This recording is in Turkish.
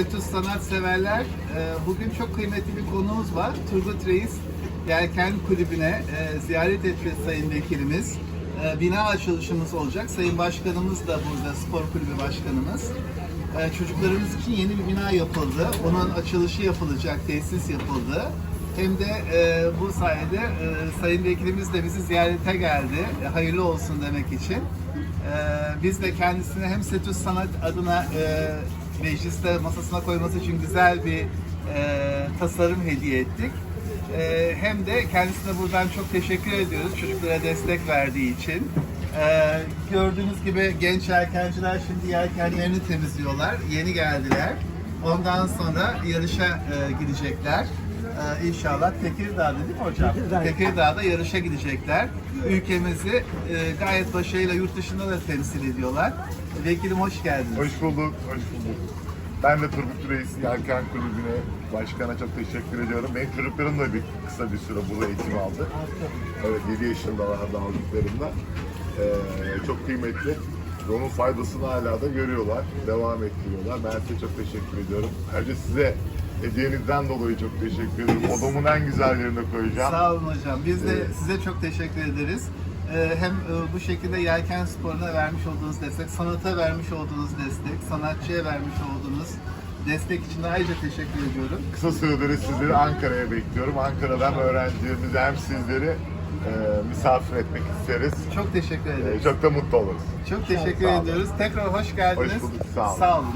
Setus sanat severler. Ee, Bugün çok kıymetli bir konuğumuz var. Turgut Reis Yelken Kulübü'ne e, ziyaret etti Sayın Vekilimiz. E, Bina açılışımız olacak. Sayın Başkanımız da burada, Spor Kulübü Başkanımız. E, Çocuklarımız için yeni bir bina yapıldı. Onun açılışı yapılacak, tesis yapıldı. Hem de e, bu sayede e, Sayın Vekilimiz de bizi ziyarete geldi. Hayırlı olsun demek için. Biz de kendisine hem Setus Sanat adına mecliste masasına koyması için güzel bir e, tasarım hediye ettik. E, hem de kendisine buradan çok teşekkür ediyoruz çocuklara destek verdiği için. E, gördüğünüz gibi genç yelkenciler şimdi yelkenlerini temizliyorlar. Yeni geldiler. Ondan sonra yarışa e, gidecekler. Ee, inşallah Tekirdağ'da değil mi hocam? Tekirdağ. Tekirdağ'da yarışa gidecekler. Ülkemizi e, gayet başarıyla yurt dışında da temsil ediyorlar. Vekilim hoş geldiniz. Hoş bulduk, hoş bulduk. Ben de Turgut Reis Yelken Kulübü'ne, başkana çok teşekkür ediyorum. Benim çocuklarım da bir kısa bir süre burada eğitim aldı. Evet, 7 yaşındalardı aldıklarında. Ee, çok kıymetli. Ve Onun faydasını hala da görüyorlar, devam ettiriyorlar. Ben size çok teşekkür ediyorum. Ayrıca size hediyenizden dolayı çok teşekkür ederim. Odamın en güzel yerine koyacağım. Sağ olun hocam. Biz de Evet. size çok teşekkür ederiz. Ee, hem e, bu şekilde yelken sporuna vermiş olduğunuz destek, sanata vermiş olduğunuz destek, sanatçıya vermiş olduğunuz destek için de ayrıca teşekkür ediyorum. Kısa sürede sizleri Ankara'ya bekliyorum. Ankara'dan öğrencilerimizi hem sizleri e, misafir etmek isteriz. Çok teşekkür E, ederiz. çok da mutlu oluruz. Çok teşekkür olun. ediyoruz. Tekrar hoş geldiniz. Hoş bulduk, sağ olun. Sağ olun.